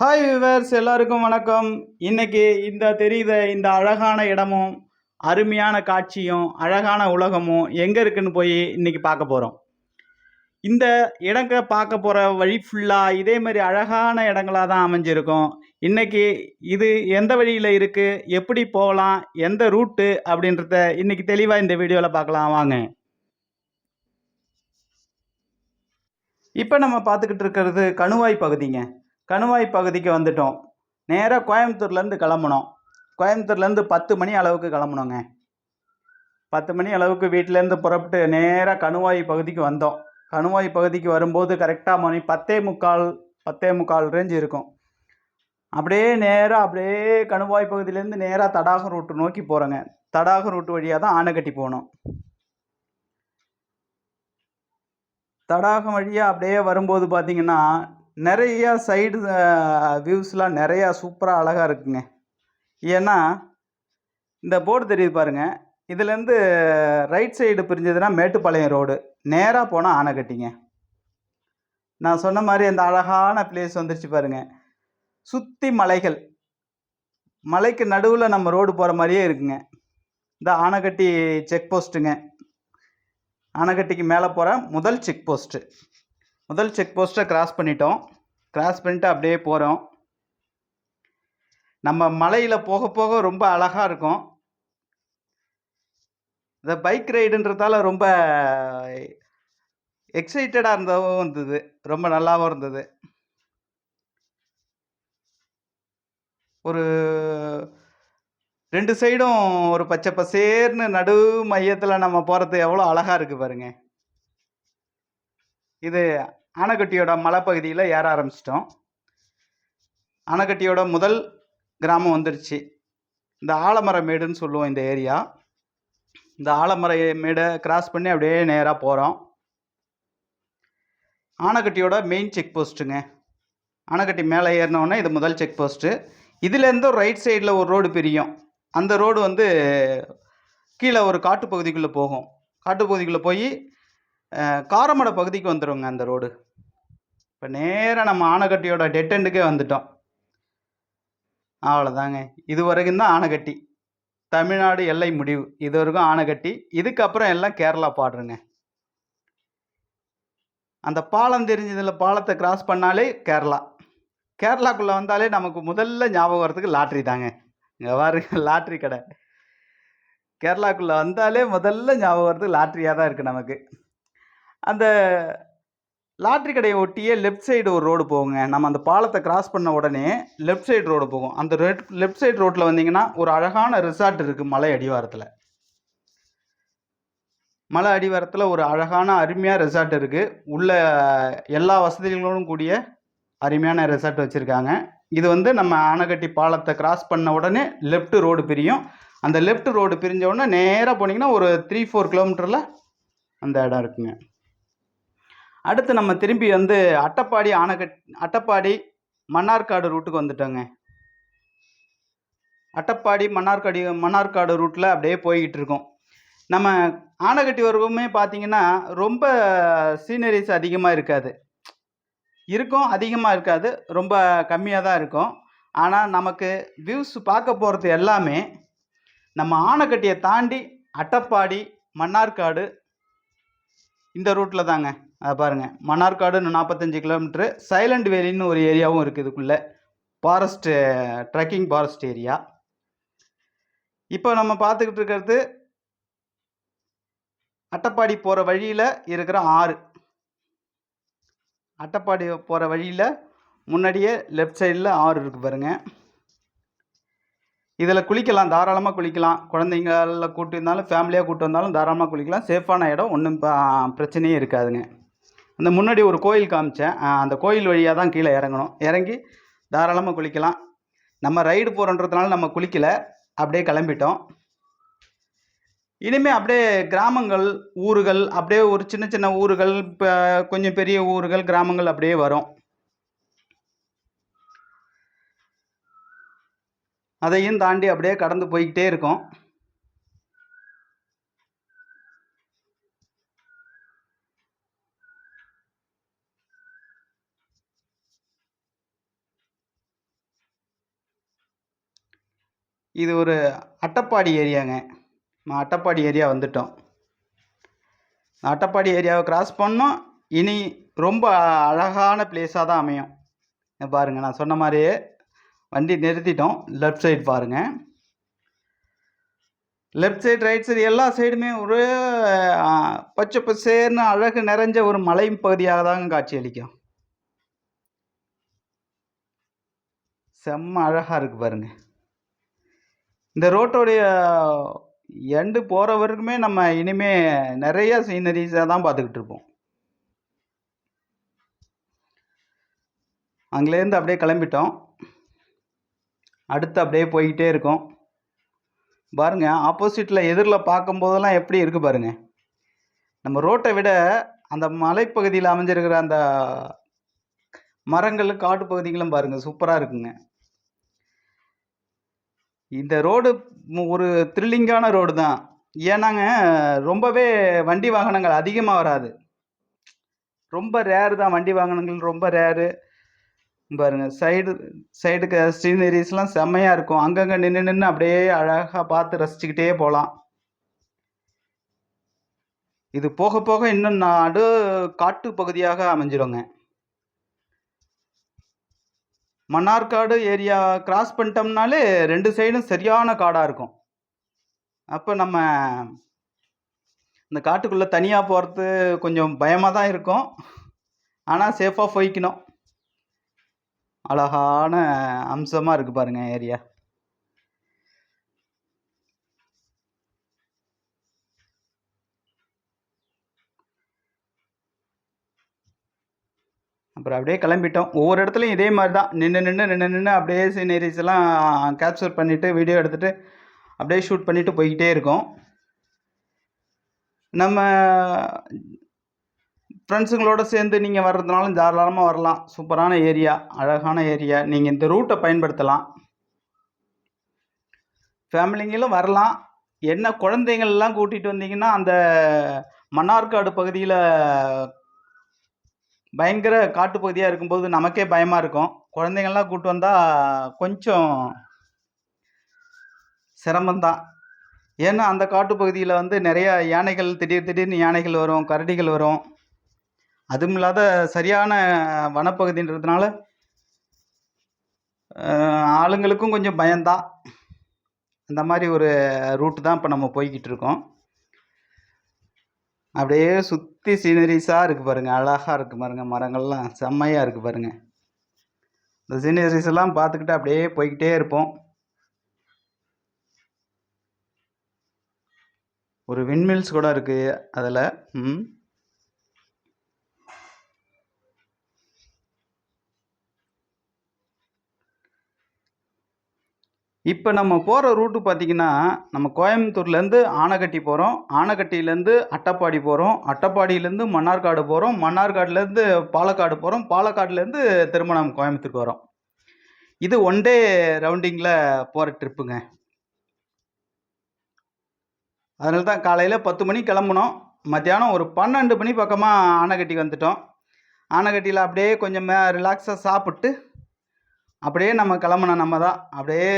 Hi viewers எல்லாருக்கும் வணக்கம். இன்னைக்கு இந்த தெரியுத இந்த அழகான இடமும் அருமையான காட்சியும் அழகான உலகமும் எங்கே இருக்குன்னு போய் இன்னைக்கு பார்க்க போகிறோம் இந்த இடங்க பார்க்க போகிற வழி ஃபுல்லாக இதே மாதிரி அழகான இடங்களாக தான் அமைஞ்சிருக்கும். இன்னைக்கு இது எந்த வழியில் இருக்குது எப்படி போகலாம் எந்த ரூட்டு அப்படின்றத இன்னைக்கு தெளிவாக இந்த வீடியோவில் பார்க்கலாம் வாங்க. இப்போ நம்ம பார்த்துக்கிட்டு இருக்கிறது கணுவாய் பகுதிங்க. கணுவாய் பகுதிக்கு வந்துட்டோம். நேராக கோயம்புத்தூர்லேருந்து கிளம்புனோம். கோயம்புத்தூர்லேருந்து பத்து மணி அளவுக்கு கிளம்புனோங்க. பத்து மணி அளவுக்கு வீட்டிலேருந்து புறப்பட்டு நேராக கணுவாய் பகுதிக்கு வந்தோம். கணுவாய் பகுதிக்கு வரும்போது கரெக்டாக மணி பத்தே முக்கால் பத்தே முக்கால் ரேஞ்ச் இருக்கும். அப்படியே நேராக அப்படியே கணுவாய் பகுதியிலேருந்து நேராக தடாகம் ரூட்டு நோக்கி போகிறோங்க தடாகம் ரூட்டு வழியாக தான் ஆனைக்கட்டி போகணும் தடாகம் வழியாக அப்படியே வரும்போது பார்த்தீங்கன்னா நிறையா சைடு வியூஸ்லாம் நிறையா சூப்பராக அழகாக இருக்குங்க. ஏன்னா இந்த போர்டு தெரியுது பாருங்க. இதுலேருந்து ரைட் சைடு பிரிஞ்சதுன்னா மேட்டுப்பாளையம் ரோடு நேராக போனால் ஆனைக்கட்டிங்க. நான் சொன்ன மாதிரி அந்த அழகான பிளேஸ் வந்துருச்சு பாருங்க. சுற்றி மலைகள். மலைக்கு நடுவில் நம்ம ரோடு போகிற மாதிரியே இருக்குங்க. இந்த ஆனைக்கட்டி செக் போஸ்ட்டுங்க ஆனைக்கட்டிக்கு மேலே போகிற முதல் செக் போஸ்ட்டு முதல் செக் போஸ்ட்டை கிராஸ் பண்ணிட்டோம். கிராஸ் பண்ணிட்டு அப்படியே போகிறோம் நம்ம மலையில் போக போக ரொம்ப அழகாக இருக்கும். இந்த பைக் ரைடுன்றதால ரொம்ப எக்ஸைட்டடாக இருந்தவும் இருந்தது. ரொம்ப நல்லாவும் இருந்தது. ஒரு ரெண்டு சைடும் ஒரு பச்சை பசேர்னு நடு மையத்தில் நம்ம போகிறது எவ்வளோ அழகாக இருக்குது பாருங்க. இது அணைக்கட்டியோட மலைப்பகுதியில் ஏற ஆரம்பிச்சிட்டோம். அணைக்கட்டியோட முதல் கிராமம் வந்துருச்சு. இந்த ஆலமர மேடுன்னு சொல்லுவோம் இந்த ஏரியா. இந்த ஆலமர மேடை கிராஸ் பண்ணி அப்படியே நேராக போகிறோம் ஆனைக்கட்டியோட மெயின் செக் போஸ்ட்டுங்க ஆனைக்கட்டி மேலே ஏறினோடனே இது முதல் செக் போஸ்ட்டு இதுலேருந்து ரைட் சைடில் ஒரு ரோடு பிரியும். அந்த ரோடு வந்து கீழே ஒரு காட்டுப்பகுதிக்குள்ளே போகும். காட்டுப்பகுதிக்குள்ளே போய் காரமடை பகுதிக்கு வந்துடுங்க அந்த ரோடு. இப்போ நேராக நம்ம ஆனைக்கட்டியோட டெட் எண்டுக்கே வந்துட்டோம். அவ்வளோதாங்க இது வரைக்கும் தான் ஆனைக்கட்டி. தமிழ்நாடு எல்லை முடிவு. இது வரைக்கும் ஆனைக்கட்டி. இதுக்கப்புறம் எல்லாம் கேரளா பாடுறேங்க அந்த பாலம் தெரிஞ்சதில் பாலத்தை கிராஸ் பண்ணாலே கேரளா. கேரளாக்குள்ளே வந்தாலே நமக்கு முதல்ல ஞாபகம் வரத்துக்கு லாட்ரி தாங்க. இங்கே பாருங்க லாட்ரி கடை. கேரளாக்குள்ளே வந்தாலே முதல்ல ஞாபகம் வரது லாட்ரியாக தான் இருக்குது நமக்கு. அந்த லாட்ரி கடையை ஒட்டியே லெஃப்ட் சைடு ஒரு ரோடு போகுங்க. நம்ம அந்த பாலத்தை கிராஸ் பண்ண உடனே லெஃப்ட் சைடு ரோடு போகும். அந்த ரெட் லெஃப்ட் சைடு ரோட்டில் வந்தீங்கன்னா ஒரு அழகான ரிசார்ட் இருக்குது மலை அடிவாரத்தில். மலை அடிவாரத்தில் ஒரு அழகான அருமையாக ரெசார்ட் இருக்குது உள்ள எல்லா வசதிகளோடும் கூடிய அருமையான ரெசார்ட் வச்சுருக்காங்க. இது வந்து நம்ம ஆனைக்கட்டி பாலத்தை கிராஸ் பண்ண உடனே லெஃப்ட் ரோடு பிரியும். அந்த லெஃப்ட் ரோடு பிரிஞ்ச உடனே நேராக போனீங்கன்னா ஒரு த்ரீ ஃபோர் கிலோமீட்டரில் அந்த இடம் இருக்குங்க. அடுத்து நம்ம திரும்பி வந்து அட்டப்பாடி ஆனைக்கட் அட்டப்பாடி மன்னார்காடு ரூட்டுக்கு வந்துட்டோங்க. அட்டப்பாடி மன்னார்காடி மன்னார்காடு ரூட்டில் அப்படியே போய்கிட்டு இருக்கோம். நம்ம ஆனக்கட்டி வரைக்குமே பார்த்தீங்கன்னா ரொம்ப சீனரிஸ் அதிகமாக இருக்காது. இருக்கும் அதிகமாக இருக்காது ரொம்ப கம்மியாக தான் இருக்கும். ஆனால் நமக்கு வியூஸ் பார்க்க போகிறது எல்லாமே நம்ம ஆனைக்கட்டியை தாண்டி அட்டப்பாடி மன்னார்காடு இந்த ரூட்டில் தாங்க. பாருங்கள் மன்னார்காடுன்னு நாற்பத்தஞ்சு கிலோமீட்ரு சைலண்ட் வேலின்னு ஒரு ஏரியாவும் இருக்குது இதுக்குள்ளே. ஃபாரஸ்ட்டு ட்ரெக்கிங் ஃபாரஸ்ட் ஏரியா இப்போ நம்ம பார்த்துக்கிட்டு இருக்கிறது அட்டப்பாடி போகிற வழியில் இருக்கிற ஆறு. அட்டப்பாடி போகிற வழியில் முன்னாடியே லெஃப்ட் சைடில் ஆறு இருக்குது பாருங்கள் இதில் குளிக்கலாம். தாராளமாக குளிக்கலாம். குழந்தைங்கள கூட்டி இருந்தாலும் ஃபேமிலியாக கூட்டு வந்தாலும் தாராளமாக குளிக்கலாம். சேஃபான இடம். ஒன்றும் பிரச்சனையே இருக்காதுங்க. அந்த முன்னாடி ஒரு கோயில் காமிச்சேன். அந்த கோயில் வழியாக தான் கீழே இறங்கணும். இறங்கி தாராளமாக குளிக்கலாம். நம்ம ரைடு போகிறோன்றதுனால நம்ம குளிக்கலை. அப்படியே கிளம்பிட்டோம். இனிமேல் அப்படியே கிராமங்கள் ஊர்கள் அப்படியே ஒரு சின்ன சின்ன ஊர்கள் இப்போ கொஞ்சம் பெரிய ஊர்கள் கிராமங்கள் அப்படியே வரும். அதையும் தாண்டி அப்படியே கடந்து போய்கிட்டே இருக்கோம். இது ஒரு அட்டப்பாடி ஏரியாங்க. நான் அட்டப்பாடி ஏரியா வந்துட்டோம். அட்டப்பாடி ஏரியாவை கிராஸ் பண்ணோம். இனி ரொம்ப அழகான பிளேஸாக தான் அமையும். பாருங்கள் நான் சொன்ன மாதிரியே வண்டி நிறுத்திட்டோம். லெஃப்ட் சைடு பாருங்கள் லெஃப்ட் சைடு ரைட் சைடு எல்லா சைடுமே ஒரு பச்சை பசேர்னு அழகு நிறைஞ்ச ஒரு மலை பகுதியாக தாங்க காட்சி அளிக்கும். செம்ம அழகாக இருக்குது பாருங்கள் இந்த ரோட்டோடைய எண்டு போகிற வரைக்குமே நம்ம இனிமேல் நிறைய சீனரிஸாக தான் பார்த்துக்கிட்டு இருப்போம். அங்கேருந்து அப்படியே கிளம்பிட்டோம். அடுத்து அப்படியே போய்கிட்டே இருக்கோம். பாருங்கள் ஆப்போசிட்டில் எதிரில் பார்க்கும்போதெல்லாம் எப்படி இருக்குது பாருங்கள் நம்ம ரோட்டை விட அந்த மலைப்பகுதியில் அமைஞ்சிருக்கிற அந்த மரங்கள் காட்டு பகுதிகளும் பாருங்க சூப்பராக இருக்குங்க. இந்த ரோடு ஒரு த்ரில்லிங்கான ரோடு தான். ஏன்னாங்க ரொம்பவே வண்டி வாகனங்கள் அதிகமாக வராது. ரொம்ப ரேரு தான் வண்டி வாகனங்கள் ரொம்ப ரேரு பாருங்க சைடு சைடுக்கு சீனரிஸ்லாம் செம்மையாக இருக்கும். அங்கங்கே நின்று நின்று அப்படியே அழகாக பார்த்து ரசிச்சுக்கிட்டே போகலாம் இது போக போக இன்னும் நாடு காட்டு பகுதியாக அமைஞ்சிடுங்க மன்னார்காடு ஏரியா கிராஸ் பண்ணிட்டோம்னாலே ரெண்டு சைடும் சரியான காடாக இருக்கும். அப்போ நம்ம இந்த காட்டுக்குள்ளே தனியாக போகிறது கொஞ்சம் பயமாக தான் இருக்கும் ஆனால் சேஃபாக போய்க்கணும். அழகான அம்சமாக இருக்குது பாருங்கள் ஏரியா. அப்புறம் அப்படியே கிளம்பிட்டோம். ஒவ்வொரு இடத்துலையும் இதே மாதிரி தான் நின்று நின்று நின்று நின்று அப்படியே சீனரிஸ் எல்லாம் கேப்சர் பண்ணிவிட்டு வீடியோ எடுத்துகிட்டு அப்படியே ஷூட் பண்ணிவிட்டு போய்கிட்டே இருக்கோம். நம்ம ஃப்ரெண்ட்ஸுங்களோட சேர்ந்து நீங்கள் வர்றதுனாலும் தாராளமாக வரலாம். சூப்பரான ஏரியா அழகான ஏரியா நீங்கள் இந்த ரூட்டை பயன்படுத்தலாம். ஃபேமிலிங்களும் வரலாம். என்ன குழந்தைங்கள்லாம் கூட்டிகிட்டு வந்தீங்கன்னா அந்த மன்னார்காடு பகுதியில் பயங்கர காட்டு பகுதியாக இருக்கும்போது நமக்கே பயமாக இருக்கும். குழந்தைங்கள்லாம் கூட்டு வந்தால் கொஞ்சம் சிரமந்தான் ஏன்னா அந்த காட்டு பகுதியில் வந்து நிறைய யானைகள் திடீர் திடீர்னு யானைகள் வரும் கரடிகள் வரும். அதுவும் இல்லாத சரியான வனப்பகுதின்றதுனால ஆளுங்களுக்கும் கொஞ்சம் பயம்தான். அந்த மாதிரி ஒரு ரூட்டு தான் இப்போ நம்ம போய்கிட்டு இருக்கோம். அப்படியே சுற்றி சீனரிஸாக இருக்குது பாருங்கள் அழகாக இருக்குது பாருங்கள் மரங்கள்லாம். செம்மையாக இருக்குது பாருங்கள் இந்த சீனரிஸ் எல்லாம் பார்த்துக்கிட்டு அப்படியே போய்கிட்டே இருப்போம். ஒரு விண்மில்ஸ் கூட இருக்குது அதில். ம். இப்போ நம்ம போகிற ரூட்டு பார்த்திங்கன்னா நம்ம கோயம்புத்தூர்லேருந்து ஆனகட்டி போகிறோம் ஆனகட்டியிலேருந்து அட்டப்பாடி போகிறோம் அட்டப்பாடியிலேருந்து மன்னார்காடு போகிறோம் மன்னார்காடுலேருந்து பாலக்காடு போகிறோம் பாலக்காடுலேருந்து திரும்ப நம்ம கோயம்புத்தூருக்கு வரோம். இது ஒன் டே ரவுண்டிங்கில் போகிற ட்ரிப்புங்க அதனால தான் காலையில் பத்து மணி கிளம்புனோம். மத்தியானம் ஒரு பன்னெண்டு மணி பக்கமாக ஆனகட்டி வந்துட்டோம். ஆனகட்டியில் அப்படியே கொஞ்சம் ரிலாக்ஸாக சாப்பிட்டு அப்படியே நம்ம கிளம்புனோம் நம்ம தான். அப்படியே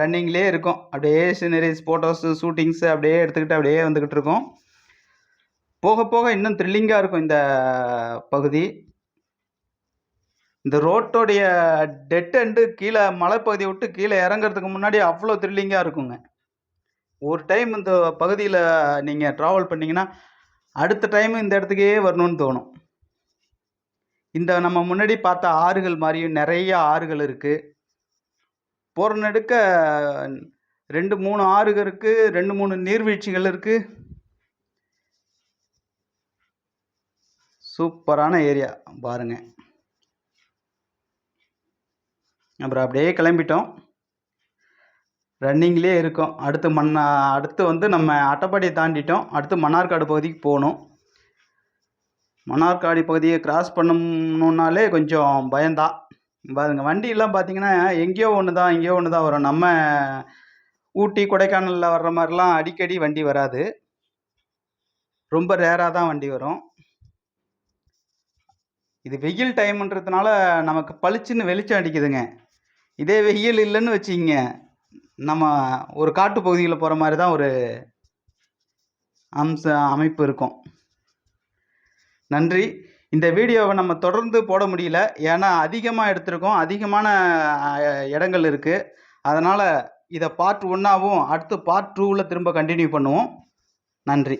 ரன்னிங்லேயே இருக்கும். அப்படியே சீனரிஸ் ஃபோட்டோஸு ஷூட்டிங்ஸு அப்படியே எடுத்துக்கிட்டு அப்படியே வந்துக்கிட்டு இருக்கோம். போக போக இன்னும் த்ரில்லிங்காக இருக்கும் இந்த பகுதி. இந்த ரோட்டோடைய டெட் எண்டு கீழே மலைப்பகுதியை விட்டு கீழே இறங்குறதுக்கு முன்னாடி அவ்வளோ த்ரில்லிங்காக இருக்குங்க. ஒரு டைம் இந்த பகுதியில் நீங்கள் ட்ராவல் பண்ணிங்கன்னா அடுத்த டைம் இந்த இடத்துக்கே வரணும்னு தோணும். இந்த நம்ம முன்னாடி பார்த்த ஆறுகள் மாதிரியும் நிறைய ஆறுகள் இருக்குது போகிற நடுக்க ரெண்டு மூணு ஆறுகள் இருக்குது ரெண்டு மூணு நீர்வீழ்ச்சிகள் இருக்குது சூப்பரான ஏரியா பாருங்க. அப்புறம் அப்படியே கிளம்பிட்டோம். ரன்னிங்லேயே இருக்கோம். அடுத்து மண்ணா அடுத்து வந்து நம்ம அட்டப்பாடியை தாண்டிட்டோம். அடுத்து மன்னார்காடு பகுதிக்கு போகணும் மன்னார்காடி பகுதியை கிராஸ் பண்ணணுன்னாலே கொஞ்சம் பயம்தான் பாருங்க வண்டியெல்லாம் பார்த்தீங்கன்னா எங்கேயோ ஒன்று தான் எங்கேயோ ஒன்று தான் வரும். நம்ம ஊட்டி கொடைக்கானலில் வர்ற மாதிரிலாம் அடிக்கடி வண்டி வராது. ரொம்ப ரேராக தான் வண்டி வரும். இது வெயில் டைம்ன்றதுனால நமக்கு பளிச்சுன்னு வெளிச்சம் அடிக்குதுங்க. இதே வெயில் இல்லைன்னு வச்சுக்கிங்க. நம்ம ஒரு காட்டு பகுதியில் போகிற மாதிரி தான் ஒரு அம்ச அமைப்பு இருக்கும். நன்றி. இந்த வீடியோவை நம்ம தொடர்ந்து போட முடியல. ஏன்னா அதிகமாக எடுத்திருக்கோம். அதிகமான இடங்கள் இருக்குது அதனால் இதை பார்ட் ஒன்றாவும் அடுத்து பார்ட் டூவில் திரும்ப கண்டினியூ பண்ணுவோம். நன்றி.